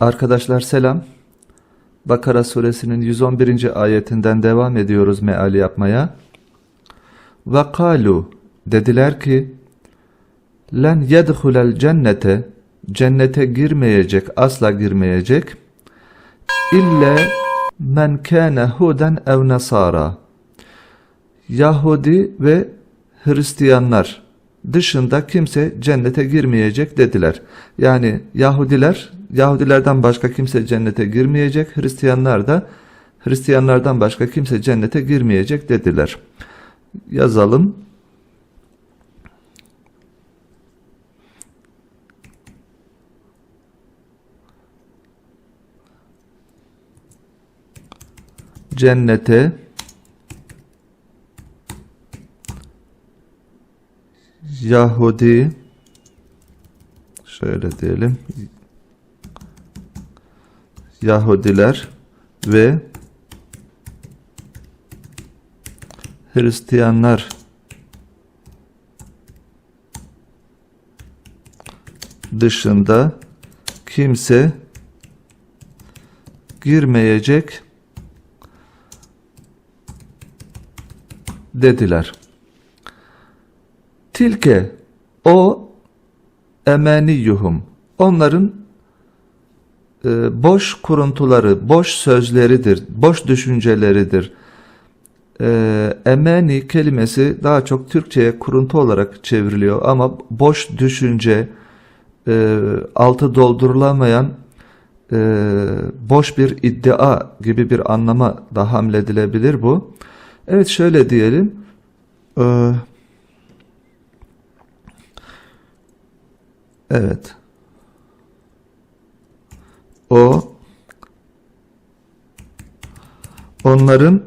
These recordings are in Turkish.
Arkadaşlar selam. Bakara suresinin 111. ayetinden devam ediyoruz meali yapmaya. Ve kalu dediler ki len yedhulel cennete cennete girmeyecek asla girmeyecek ille men kâne huden ev nasara Yahudi ve Hristiyanlar dışında kimse cennete girmeyecek dediler. Yani Yahudiler, Yahudilerden başka kimse cennete girmeyecek, Hristiyanlar da Hristiyanlardan başka kimse cennete girmeyecek dediler. Yazalım. Cennete Yahudi. Şöyle diyelim. Yahudiler ve Hristiyanlar. Dışında kimse girmeyecek dediler. Tilke o emeniyuhum onların e, boş kuruntuları, boş sözleridir, boş düşünceleridir. E, emeni kelimesi daha çok Türkçe'ye kuruntu olarak çevriliyor ama boş düşünce, e, altı doldurulamayan e, boş bir iddia gibi bir anlama da hamledilebilir bu. Evet şöyle diyelim. E, Evet. O onların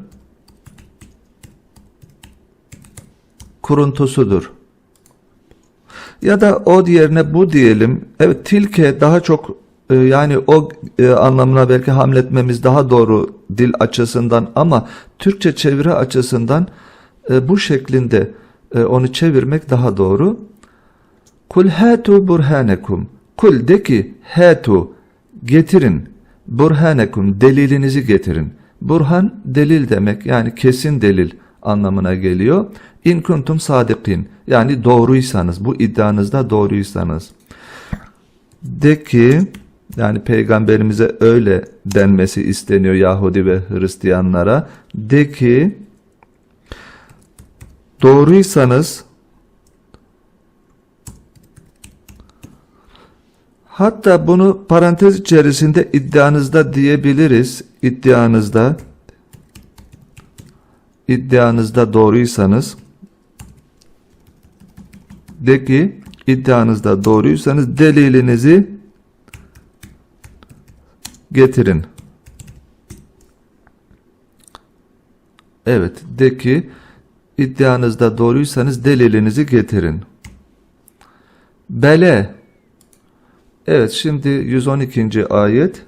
kuruntusudur. Ya da o diğerine bu diyelim. Evet tilke daha çok e, yani o e, anlamına belki hamletmemiz daha doğru dil açısından ama Türkçe çeviri açısından e, bu şeklinde e, onu çevirmek daha doğru. Kul hatu burhanekum. Kul de ki hatu getirin. Burhanekum delilinizi getirin. Burhan delil demek yani kesin delil anlamına geliyor. İn kuntum sadikin yani doğruysanız bu iddianızda doğruysanız. De ki yani peygamberimize öyle denmesi isteniyor Yahudi ve Hristiyanlara. De ki doğruysanız Hatta bunu parantez içerisinde iddianızda diyebiliriz. İddianızda iddianızda doğruysanız de ki iddianızda doğruysanız delilinizi getirin. Evet de ki iddianızda doğruysanız delilinizi getirin. Bele Evet şimdi 112. ayet.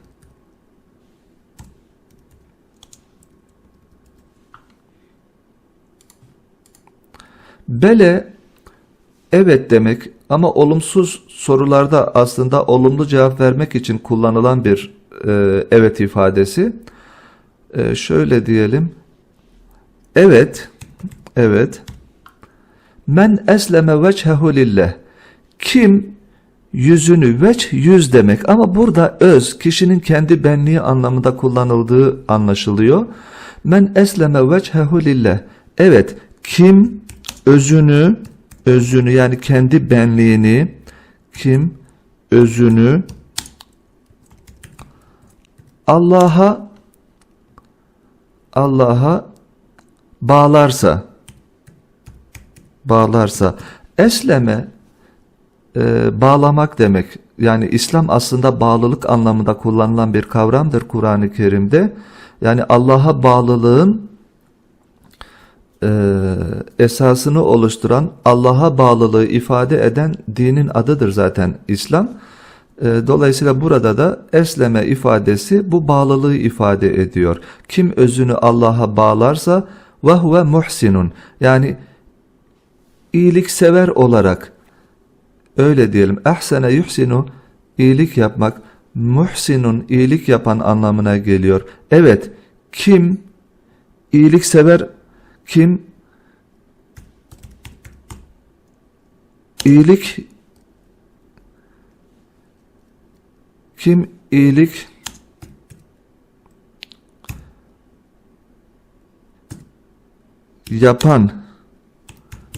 Bele evet demek ama olumsuz sorularda aslında olumlu cevap vermek için kullanılan bir e, evet ifadesi. E, şöyle diyelim. Evet, evet. Men esleme vechehu lillah. Kim yüzünü veç yüz demek ama burada öz kişinin kendi benliği anlamında kullanıldığı anlaşılıyor. Men esleme vechehu lillah. Evet kim özünü özünü yani kendi benliğini kim özünü Allah'a Allah'a bağlarsa bağlarsa esleme e, bağlamak demek. Yani İslam aslında bağlılık anlamında kullanılan bir kavramdır Kur'an-ı Kerim'de. Yani Allah'a bağlılığın e, esasını oluşturan, Allah'a bağlılığı ifade eden dinin adıdır zaten İslam. E, dolayısıyla burada da esleme ifadesi bu bağlılığı ifade ediyor. Kim özünü Allah'a bağlarsa ve huve muhsinun yani iyiliksever olarak öyle diyelim. Ehsene yuhsinu iyilik yapmak, muhsinun iyilik yapan anlamına geliyor. Evet, kim iyilik sever, kim iyilik kim iyilik yapan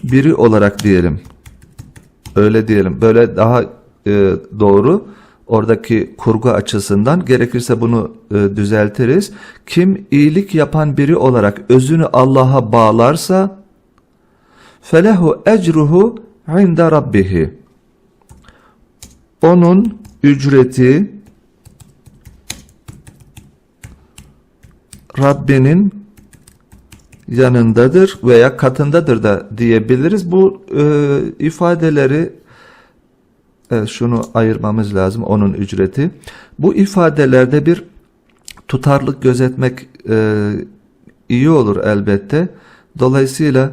biri olarak diyelim. Öyle diyelim. Böyle daha e, doğru. Oradaki kurgu açısından gerekirse bunu e, düzeltiriz. Kim iyilik yapan biri olarak özünü Allah'a bağlarsa felehu ecruhu inde rabbihi. Onun ücreti Rabbinin yanındadır veya katındadır da diyebiliriz. Bu e, ifadeleri evet, şunu ayırmamız lazım onun ücreti. Bu ifadelerde bir tutarlık gözetmek e, iyi olur elbette. Dolayısıyla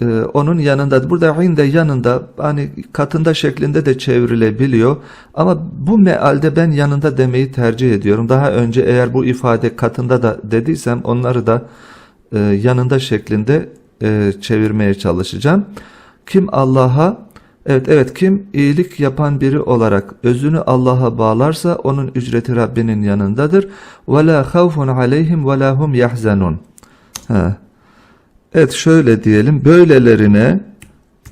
e, onun yanında burada inde yanında hani katında şeklinde de çevrilebiliyor. Ama bu mealde ben yanında demeyi tercih ediyorum. Daha önce eğer bu ifade katında da dediysem onları da e, yanında şeklinde e, çevirmeye çalışacağım. Kim Allah'a evet evet kim iyilik yapan biri olarak özünü Allah'a bağlarsa onun ücreti Rabbinin yanındadır. Ve la havfun aleyhim ve la hum yahzanun. Evet şöyle diyelim böylelerine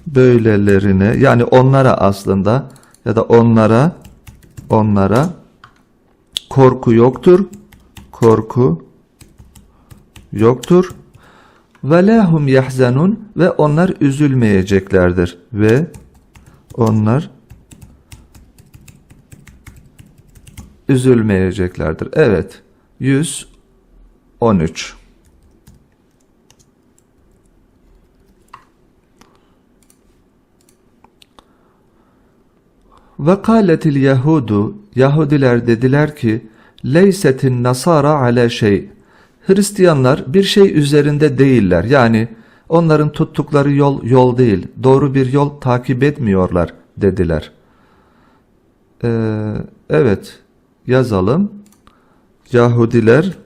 böylelerine yani onlara aslında ya da onlara onlara korku yoktur. Korku yoktur. Ve lahum yahzanun ve onlar üzülmeyeceklerdir ve onlar üzülmeyeceklerdir. Evet. 113 Ve kâletil Yahudu Yahudiler dediler ki leysetin nasara ale şey Hristiyanlar bir şey üzerinde değiller. Yani onların tuttukları yol yol değil. Doğru bir yol takip etmiyorlar dediler. Ee, evet yazalım. Yahudiler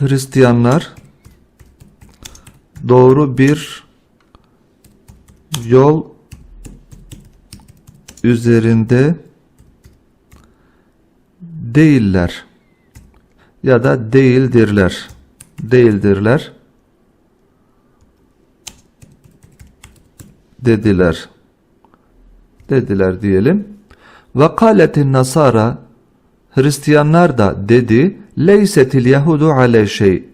Hristiyanlar doğru bir yol üzerinde değiller ya da değildirler. Değildirler dediler. Dediler diyelim. Ve kâletin nasara Hristiyanlar da dedi leysetil yahudu ale şey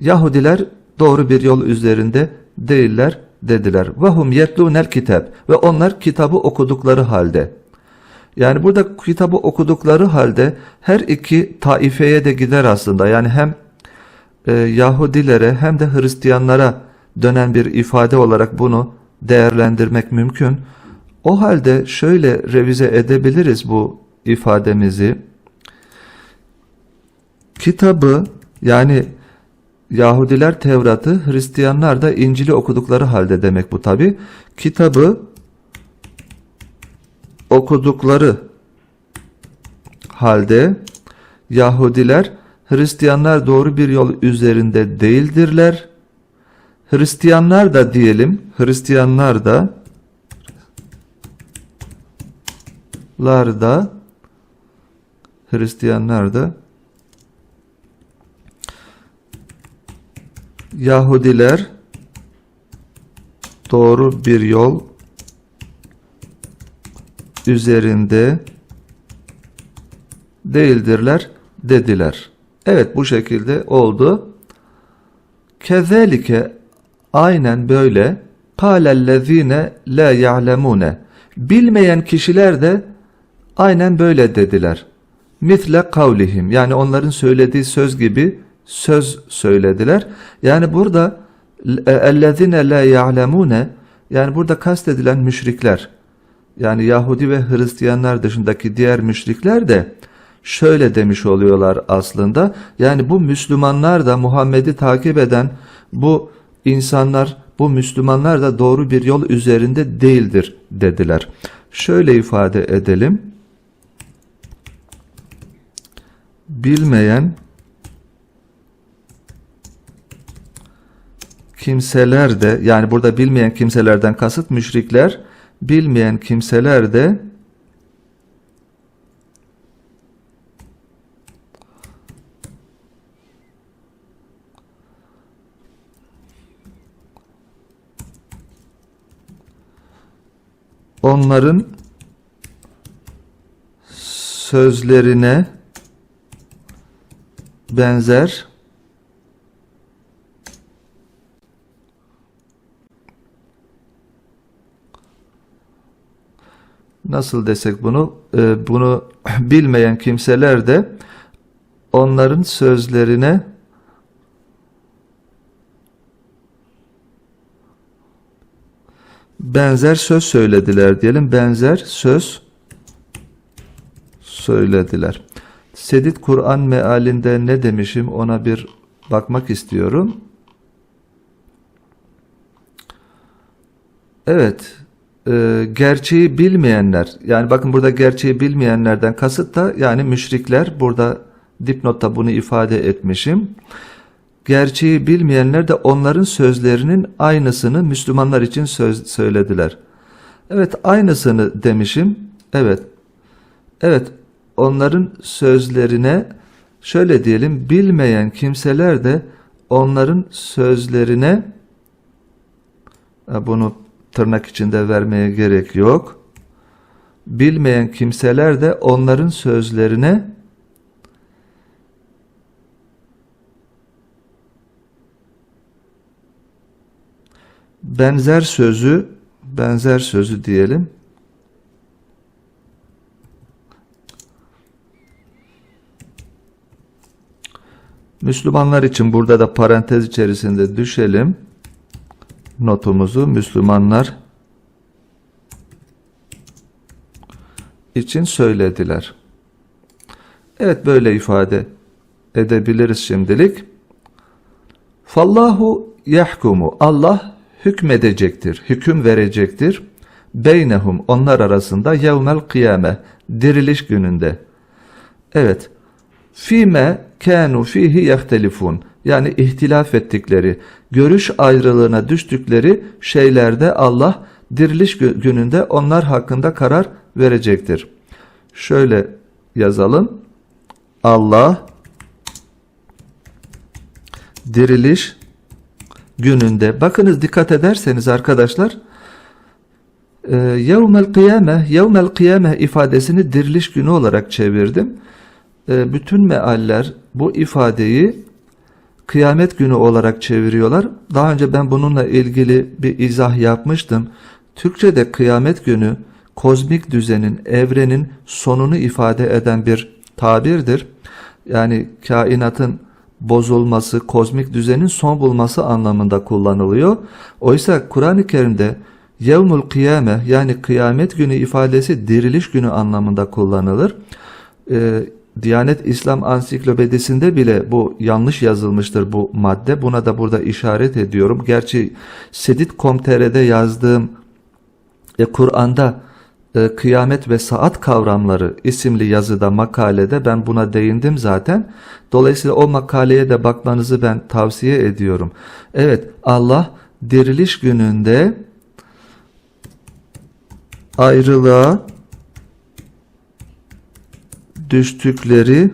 Yahudiler doğru bir yol üzerinde değiller dediler. Ve hum yetlûnel kitap ve onlar kitabı okudukları halde. Yani burada kitabı okudukları halde her iki taifeye de gider aslında. Yani hem e, Yahudilere hem de Hristiyanlara dönen bir ifade olarak bunu değerlendirmek mümkün. O halde şöyle revize edebiliriz bu ifademizi. Kitabı yani Yahudiler Tevrat'ı, Hristiyanlar da İncil'i okudukları halde demek bu tabi. Kitabı okudukları halde Yahudiler, Hristiyanlar doğru bir yol üzerinde değildirler. Hristiyanlar da diyelim, Hristiyanlar da lar da Hristiyanlar da Yahudiler doğru bir yol üzerinde değildirler dediler. Evet bu şekilde oldu. Kezelike aynen böyle kâlellezîne la ya'lemûne bilmeyen kişiler de aynen böyle dediler. Mitle kavlihim yani onların söylediği söz gibi söz söylediler. Yani burada ellezine la ya'lemune yani burada kastedilen müşrikler yani Yahudi ve Hristiyanlar dışındaki diğer müşrikler de şöyle demiş oluyorlar aslında. Yani bu Müslümanlar da Muhammed'i takip eden bu insanlar, bu Müslümanlar da doğru bir yol üzerinde değildir dediler. Şöyle ifade edelim. Bilmeyen kimseler de yani burada bilmeyen kimselerden kasıt müşrikler bilmeyen kimseler de onların sözlerine benzer nasıl desek bunu Ee, bunu bilmeyen kimseler de onların sözlerine benzer söz söylediler diyelim benzer söz söylediler. Sedit Kur'an mealinde ne demişim ona bir bakmak istiyorum. Evet, e, gerçeği bilmeyenler, yani bakın burada gerçeği bilmeyenlerden kasıt da yani müşrikler, burada dipnotta bunu ifade etmişim. Gerçeği bilmeyenler de onların sözlerinin aynısını Müslümanlar için söz söylediler. Evet, aynısını demişim. Evet, evet, onların sözlerine şöyle diyelim, bilmeyen kimseler de onların sözlerine Bunu tırnak içinde vermeye gerek yok. Bilmeyen kimseler de onların sözlerine benzer sözü benzer sözü diyelim. Müslümanlar için burada da parantez içerisinde düşelim notumuzu Müslümanlar için söylediler. Evet böyle ifade edebiliriz şimdilik. Fallahu yahkumu Allah hükmedecektir, hüküm verecektir. Beynehum onlar arasında yevmel kıyame diriliş gününde. Evet. Fime kanu fihi yahtelifun. Yani ihtilaf ettikleri, görüş ayrılığına düştükleri şeylerde Allah diriliş gü- gününde onlar hakkında karar verecektir. Şöyle yazalım. Allah diriliş gününde. Bakınız dikkat ederseniz arkadaşlar e, yevmel kıyame, yevmel kıyame ifadesini diriliş günü olarak çevirdim. E, bütün mealler bu ifadeyi kıyamet günü olarak çeviriyorlar. Daha önce ben bununla ilgili bir izah yapmıştım. Türkçe'de kıyamet günü kozmik düzenin, evrenin sonunu ifade eden bir tabirdir. Yani kainatın bozulması, kozmik düzenin son bulması anlamında kullanılıyor. Oysa Kur'an-ı Kerim'de yevmul kıyame yani kıyamet günü ifadesi diriliş günü anlamında kullanılır. Ee, Diyanet İslam Ansiklopedisinde bile bu yanlış yazılmıştır bu madde. Buna da burada işaret ediyorum. Gerçi Sedit.com.tr'de yazdığım e, Kur'an'da e, kıyamet ve saat kavramları isimli yazıda makalede ben buna değindim zaten. Dolayısıyla o makaleye de bakmanızı ben tavsiye ediyorum. Evet Allah diriliş gününde ayrılığa düştükleri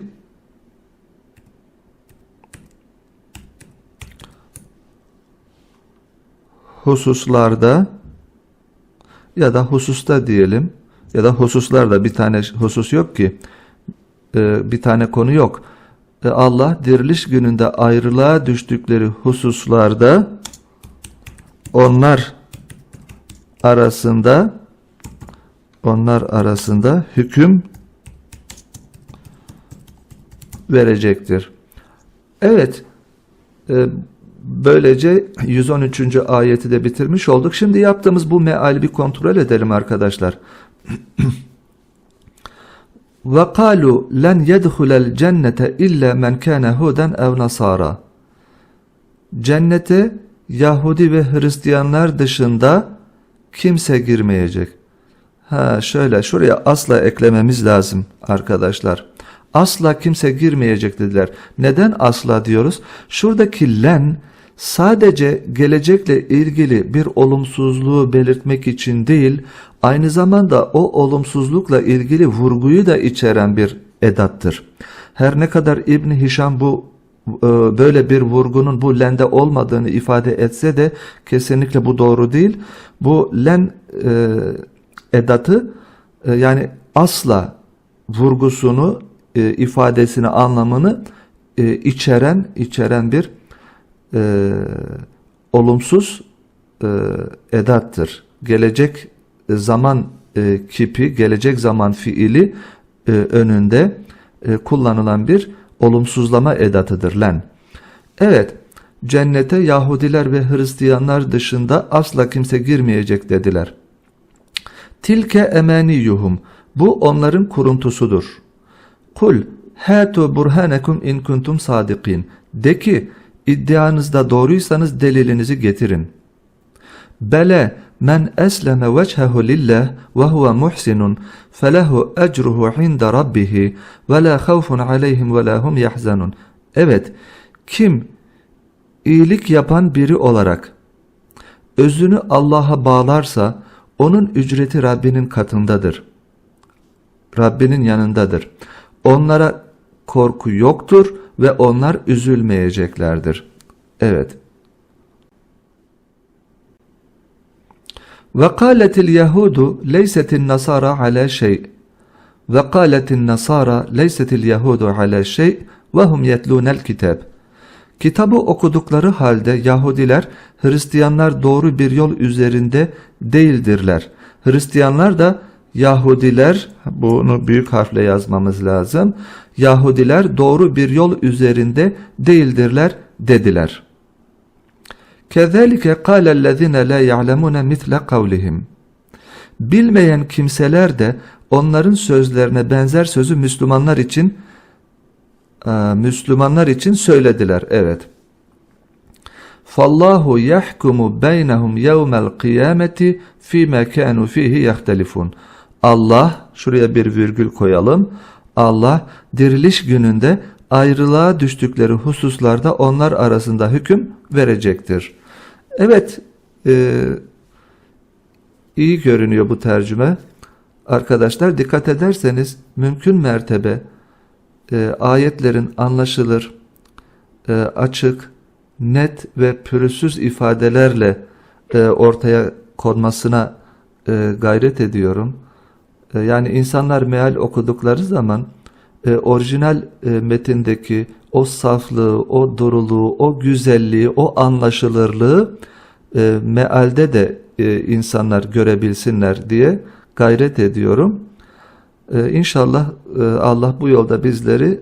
hususlarda ya da hususta diyelim ya da hususlarda bir tane husus yok ki e, bir tane konu yok. E, Allah diriliş gününde ayrılığa düştükleri hususlarda onlar arasında onlar arasında hüküm verecektir. Evet, e, böylece 113. ayeti de bitirmiş olduk. Şimdi yaptığımız bu meali bir kontrol edelim arkadaşlar. kalu len yedhulel cennete illa men kana huden ev nasara. Cennete Yahudi ve Hristiyanlar dışında kimse girmeyecek. Ha şöyle şuraya asla eklememiz lazım arkadaşlar. Asla kimse girmeyecek dediler. Neden asla diyoruz? Şuradaki len sadece gelecekle ilgili bir olumsuzluğu belirtmek için değil, aynı zamanda o olumsuzlukla ilgili vurguyu da içeren bir edattır. Her ne kadar İbn Hişam bu e, böyle bir vurgunun bu lende olmadığını ifade etse de kesinlikle bu doğru değil. Bu len e, edatı e, yani asla vurgusunu e, ifadesini anlamını e, içeren içeren bir e, olumsuz e, edattır. Gelecek zaman e, kipi, gelecek zaman fiili e, önünde e, kullanılan bir olumsuzlama edatıdır len. Evet, cennete Yahudiler ve Hristiyanlar dışında asla kimse girmeyecek dediler. Tilke emaniyuhum. Bu onların kuruntusudur. Kul hatu burhanekum in kuntum sadikin. De ki iddianızda doğruysanız delilinizi getirin. Bele men esleme vechehu lillah ve huve muhsinun felehu ecruhu inde rabbihi ve la havfun aleyhim ve la hum yahzanun. Evet, kim iyilik yapan biri olarak özünü Allah'a bağlarsa onun ücreti Rabbinin katındadır. Rabbinin yanındadır. Onlara korku yoktur ve onlar üzülmeyeceklerdir. Evet. Ve kâletil yehudu leysetin nasara ala şey. Ve kâletin nasara leysetil yehudu ala şey ve hum yetlûnel kitab. Kitabı okudukları halde Yahudiler, Hristiyanlar doğru bir yol üzerinde değildirler. Hristiyanlar da Yahudiler, bunu büyük harfle yazmamız lazım. Yahudiler doğru bir yol üzerinde değildirler dediler. Kezalike kâlellezîne lâ ya'lemûne misle kavlihim. Bilmeyen kimseler de onların sözlerine benzer sözü Müslümanlar için e, Müslümanlar için söylediler. Evet. Fallahu yahkumu beynehum yevmel kıyameti fîme kânû fîhî yahtelifun. Allah, şuraya bir virgül koyalım. Allah diriliş gününde ayrılığa düştükleri hususlarda onlar arasında hüküm verecektir. Evet, e, iyi görünüyor bu tercüme. Arkadaşlar dikkat ederseniz mümkün mertebe e, ayetlerin anlaşılır, e, açık, net ve pürüzsüz ifadelerle e, ortaya konmasına e, gayret ediyorum. E, yani insanlar meal okudukları zaman e, orijinal e, metindeki o saflığı, o duruluğu, o güzelliği, o anlaşılırlığı e, mealde de e, insanlar görebilsinler diye gayret ediyorum. E, inşallah e, Allah bu yolda bizleri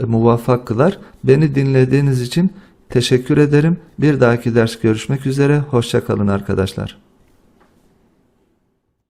e, muvaffak kılar. Beni dinlediğiniz için teşekkür ederim. Bir dahaki ders görüşmek üzere. Hoşçakalın arkadaşlar.